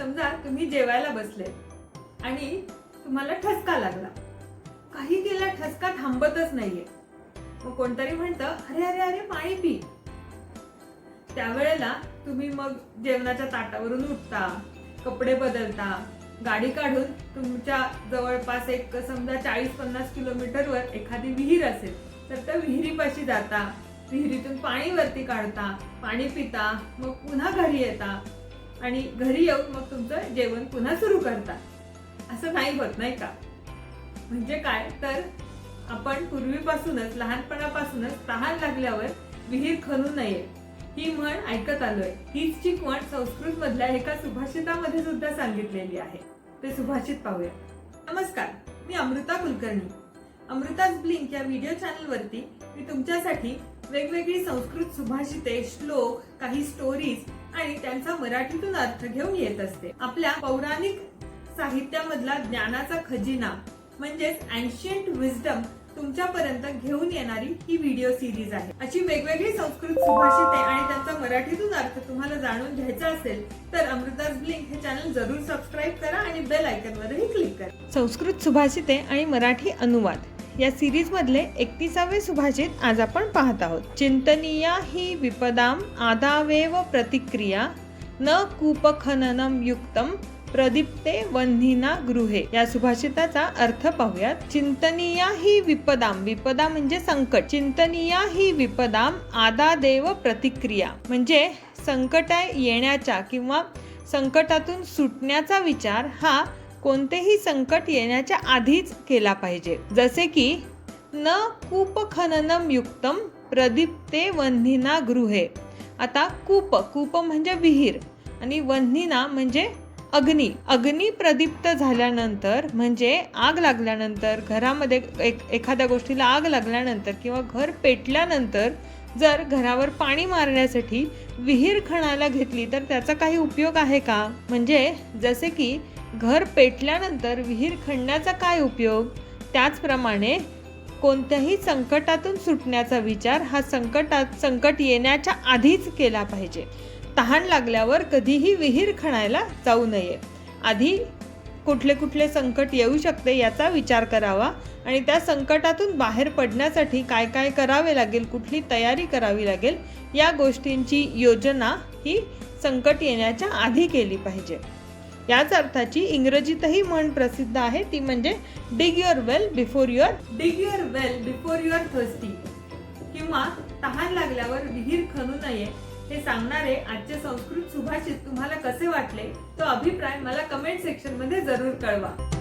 समजा तुम्ही जेवायला बसले आणि तुम्हाला ठसका लागला. काही केला ठसका थांबतच नाहीये. मग कोणतरी म्हणतं अरे अरे अरे पाणी पी. त्यावेळेला तुम्ही मग जेवणाच्या ताटावरून उठता कपडे बदलता गाडी काढून तुमच्या जवळपास एक समजा चाळीस पन्नास किलोमीटरवर एखादी विहीर असेल तर त्या विहिरीपाशी जाता. विहिरीतून पाणी वरती काढता पाणी पिता मग पुन्हा घरी येता. आणि घरी येऊन मग तुमचं जेवण पुन्हा सुरू करता असं नाही होत नाही का? म्हणजे काय? तर आपण पूर्वीपासूनच लहानपणापासूनच तहान लागल्यावर विहीर खणू नये. ही म्हण ऐकत आलोय. हीच ची म्हण संस्कृत मधल्या एका सुभाषितामध्ये सुद्धा सांगितलेली आहे. ते सुभाषित पाहूया. नमस्कार मी अमृता कुलकर्णी. अमृताज ब्लिंक या व्हिडिओ चॅनलवरती मी तुमच्यासाठी वेगवेगळी संस्कृत सुभाषिते श्लोक काही स्टोरीज आणि त्यांचा मराठीतून अर्थ घेऊन येत असते. आपल्या पौराणिक साहित्यामधला ज्ञानाचा खजिना म्हणजेच अँशियंट विजडम तुमच्यापर्यंत घेऊन येणारी ही व्हिडिओ सिरीज आहे. अशी वेगवेगळी संस्कृत सुभाषिते आणि त्यांचा मराठीतून अर्थ तुम्हाला जाणून घ्यायचा असेल तर अमृताज ब्लिंक हे चॅनल जरूर सबस्क्राईब करा आणि बेल आयकॉनवरही क्लिक करा. संस्कृत सुभाषिते आणि मराठी अनुवाद. या सिरीजमधले एकतीसावे सुभाषित आज आपण पाहत आहोत. चिंतनीया ही विपदाम आदावेव प्रतिक्रिया न कूपखननम युक्तम प्रदीप्ते वन्हिना गृहे. या सुभाषिताचा अर्थ पाहूयात. चिंतनीया ही विपदाम विपदा म्हणजे संकट. चिंतनीया ही विपदाम आदादेव प्रतिक्रिया. म्हणजे संकट येण्याच्या किंवा संकटातून सुटण्याचा विचार हा कोणतेही संकट येण्याच्या आधीच केला पाहिजे. जसे की न कूपखननम युक्तम प्रदीप्ते वन्हिना गृहे. आता कूप कूप म्हणजे विहीर आणि वन्हिना म्हणजे अग्नी. अग्नी प्रदीप्त झाल्यानंतर म्हणजे आग लागल्यानंतर घरामध्ये एक एखाद्या गोष्टीला आग लागल्यानंतर किंवा घर पेटल्यानंतर जर घरावर पाणी मारण्यासाठी विहीर खणायला घेतली तर त्याचा काही उपयोग आहे का? म्हणजे जसे की घर पेटल्यानंतर विहीर खणण्याचा काय उपयोग? त्याचप्रमाणे कोणत्याही संकटातून सुटण्याचा विचार हा संकटात संकट येण्याच्या आधीच केला पाहिजे. तहान लागल्यावर कधीही विहीर खणायला जाऊ नये. आधी कुठले कुठले संकट येऊ शकते याचा विचार करावा आणि त्या संकटातून बाहेर पडण्यासाठी काय काय करावे लागेल कुठली तयारी करावी लागेल या गोष्टींची योजना ही संकट येण्याच्या आधी केली पाहिजे. याच अर्थाची इंग्रजीतही म्हण प्रसिद्ध आहे. ती म्हणजे dig your well before your dig your well before your thirsty किंवा तहान लागल्यावर विहीर खणू नये. हे सांगणारे आजचे संस्कृत सुभाषित तुम्हाला कसे वाटले? तो अभिप्राय मला कमेंट सेक्शनमध्ये जरूर कळवा.